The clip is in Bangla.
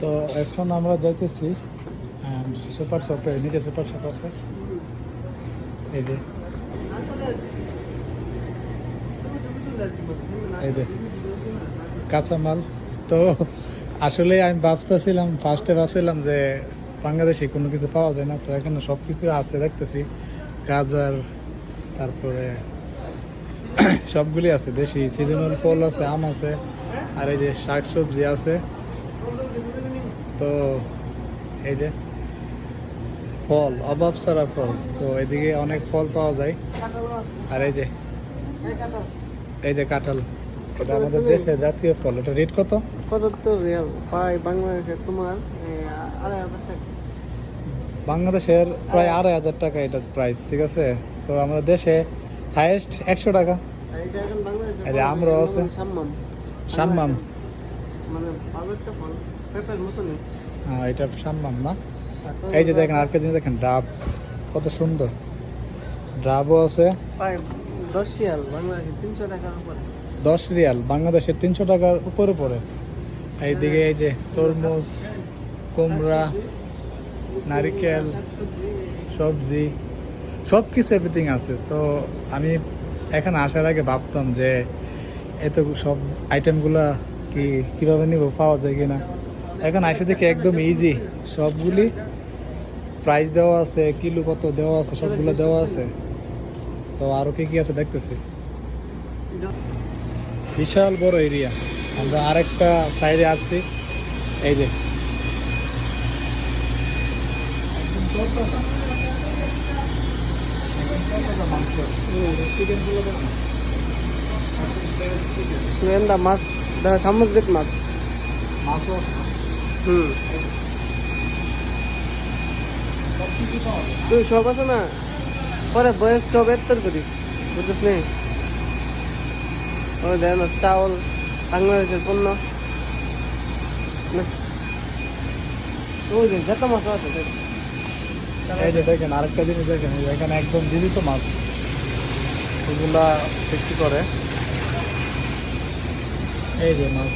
তো এখন আমরা যাইতেছি সুপার শপে, নিচে সুপার শপ আছে। এই যে। এই যে, কাঁচামাল। তো আসলে আমি ভাবতেছিলাম ফার্স্টে ভাবছিলাম যে বাংলাদেশে কোনো কিছু পাওয়া যায় না, তো এখানে সব কিছু আছে, দেখতেছি। গাজর, তারপরে সবগুলি আছে, দেশি, সিজনাল ফল আছে, আম আছে, আর এই যে শাক সবজি আছে। তো এই যে ফল অভাব সারা ফল। তো এদিকে অনেক ফল পাওয়া যায়। আর এই যে এই যে কাঁঠাল। এটা আমাদের দেশের জাতীয় ফল। এটা রেট কত? পঁচাত্তর রিয়াল। পাই বাংলাদেশে তোমার আড়াই হাজার টাকা। বাংলাদেশের প্রায় আড়াই। হাজার টাকা এটা প্রাইস ঠিক আছে? তো আমাদের দেশে হাইয়েস্ট একশো টাকা। আমরাও আছে। সাম্মাম। সাম্মাম। মানে ভালো। একটা ফল হ্যাঁ এটা সাম্মাম না। এই যে দেখেন আর জিনিস দেখেন ডাব। কত সুন্দর। ডাবও আছে। দশ রিয়াল বাংলাদেশে তিনশো টাকার উপরে। দশ রিয়াল বাংলাদেশের তিনশো টাকার উপরে পড়ে এইদিকে এই যে তরমুজ কুমড়া নারিকেল সবজি সব কিছু এভরিথিং আছে। তো আমি এখানে আসার আগে ভাবতাম যে এত সব আইটেমগুলা কি কীভাবে নিব পাওয়া যায় কিনা। এখন আইসে দেখি একদম ইজি সবগুলি প্রাইস দেওয়া আছে কিলো কত দেওয়া আছে সবগুলো দেওয়া আছে। তো আরও কি কি আছে দেখতেছি। বিশাল বড় এরিয়া আমরা আরেকটা সাইডে আসছি। এই যে। মাছ দেখা সামুদ্রিক মাছ হুম। তুই সব আছে না? পরে বয়স সব এত্তর করি, বুঝছিস নেই ওই চাউল, বাংলাদেশের পণ্য। আরেকটা জিনিস দেখেন এখানে একদম মাছ। এগুলা করে। এই যে মাছ।